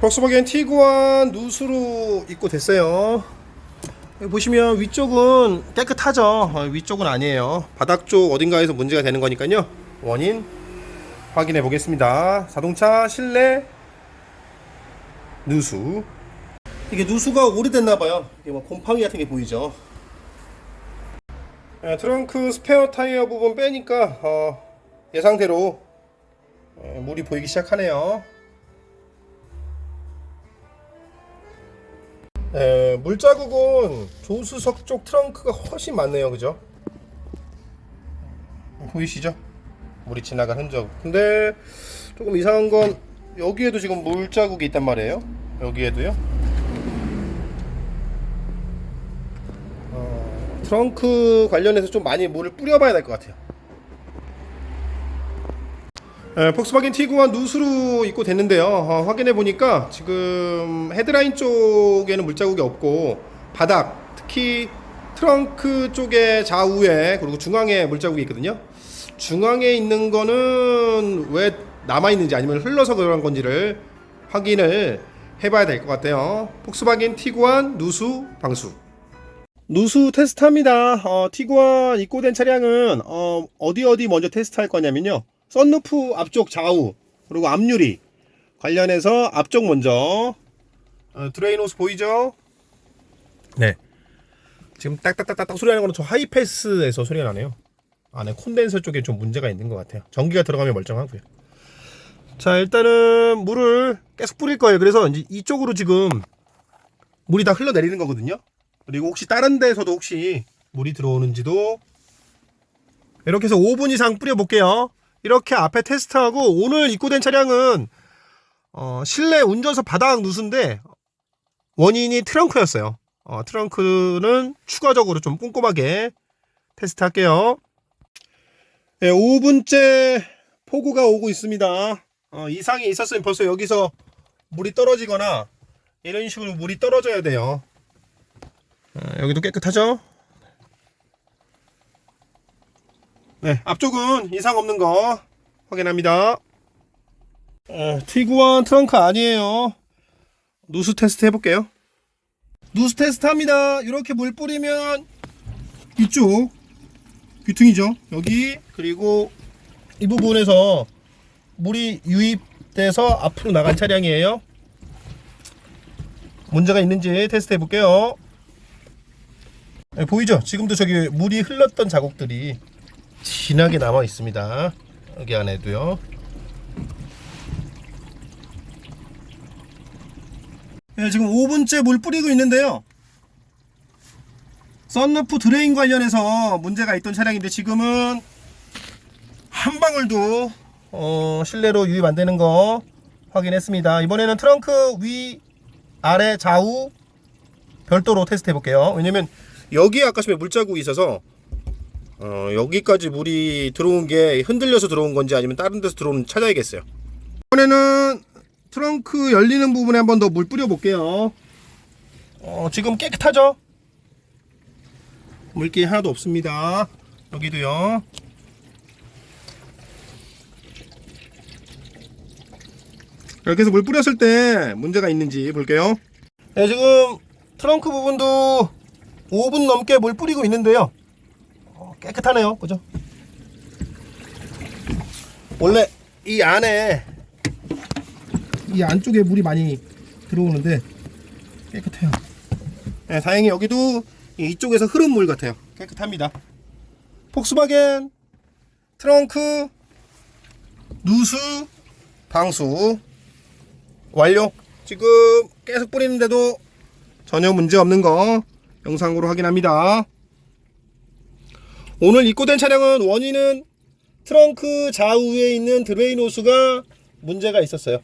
폭스바겐 티구안 누수로 입고 됐어요. 여기 보시면 위쪽은 깨끗하죠. 어, 위쪽은 아니에요. 바닥 쪽 어딘가에서 문제가 되는 거니까요. 원인 확인해 보겠습니다. 자동차 실내 누수. 이게 누수가 오래됐나 봐요. 이게 뭐 곰팡이 같은 게 보이죠. 예, 트렁크 스페어 타이어 부분 빼니까 어, 예상대로 예, 물이 보이기 시작하네요. 예, 물자국은 조수석 쪽 트렁크가 훨씬 많네요, 그죠? 보이시죠? 물이 지나간 흔적. 근데 조금 이상한 건 여기에도 지금 물자국이 있단 말이에요. 여기에도요. 어, 트렁크 관련해서 좀 많이 물을 뿌려봐야 될 것 같아요. 예, 폭스바겐 티구안 누수로 입고 됐는데요. 어, 확인해 보니까 지금 헤드라인 쪽에는 물자국이 없고 바닥, 특히 트렁크 쪽에 좌우에 그리고 중앙에 물자국이 있거든요. 중앙에 있는 거는 왜 남아 있는지 아니면 흘러서 그런 건지를 확인을 해봐야 될 것 같아요. 폭스바겐 티구안 누수 방수. 누수 테스트합니다. 어, 티구안 입고된 차량은 어, 어디 어디 먼저 테스트할 거냐면요. 썬루프 앞쪽 좌우 그리고 앞유리 관련해서 앞쪽 먼저 어, 드레인 호스 보이죠? 네. 지금 딱딱딱딱 소리 나는 거는 저 하이패스에서 소리가 나네요. 안에 콘덴서 쪽에 좀 문제가 있는 것 같아요. 전기가 들어가면 멀쩡하고요. 자 일단은 물을 계속 뿌릴 거예요. 그래서 이제 이쪽으로 지금 물이 다 흘러내리는 거거든요. 그리고 혹시 다른 데서도 혹시 물이 들어오는지도 이렇게 해서 5분 이상 뿌려볼게요. 이렇게 앞에 테스트하고 오늘 입고된 차량은 어, 실내 운전석 바닥 누수인데 원인이 트렁크였어요. 어, 트렁크는 추가적으로 좀 꼼꼼하게 테스트할게요. 네, 5분째 폭우가 오고 있습니다. 어, 이상이 있었으면 벌써 여기서 물이 떨어지거나 이런 식으로 물이 떨어져야 돼요. 어, 여기도 깨끗하죠? 네, 앞쪽은 이상 없는 거 확인합니다. 어, 티구안 트렁크 아니에요. 누수 테스트 해볼게요. 누수 테스트 합니다. 이렇게 물 뿌리면 이쪽 귀퉁이죠. 여기 그리고 이 부분에서 물이 유입돼서 앞으로 나간 차량이에요. 문제가 있는지 테스트 해볼게요. 네, 보이죠? 지금도 저기 물이 흘렀던 자국들이 진하게 남아 있습니다. 여기 안에도요. 네, 지금 5분째 물 뿌리고 있는데요. 썬루프 드레인 관련해서 문제가 있던 차량인데 지금은 한 방울도 어, 실내로 유입 안 되는 거 확인했습니다. 이번에는 트렁크 위, 아래, 좌우 별도로 테스트 해볼게요. 왜냐면 여기에 아까 전에 물자국이 있어서 어, 여기까지 물이 들어온 게 흔들려서 들어온 건지 아니면 다른 데서 들어온 찾아야겠어요. 이번에는 트렁크 열리는 부분에 한 번 더 물 뿌려 볼게요. 어, 지금 깨끗하죠? 물기 하나도 없습니다. 여기도요. 이렇게 해서 물 뿌렸을 때 문제가 있는지 볼게요. 네, 지금 트렁크 부분도 5분 넘게 물 뿌리고 있는데요. 어, 깨끗하네요. 그죠? 원래 이 안에 이 안쪽에 물이 많이 들어오는데 깨끗해요. 네, 다행히 여기도 이쪽에서 흐른 물 같아요. 깨끗합니다. 폭스바겐 트렁크 누수 방수 완료. 지금 계속 뿌리는데도 전혀 문제 없는 거 영상으로 확인합니다. 오늘 입고된 차량은 원인은 트렁크 좌우에 있는 드레인 호스가 문제가 있었어요.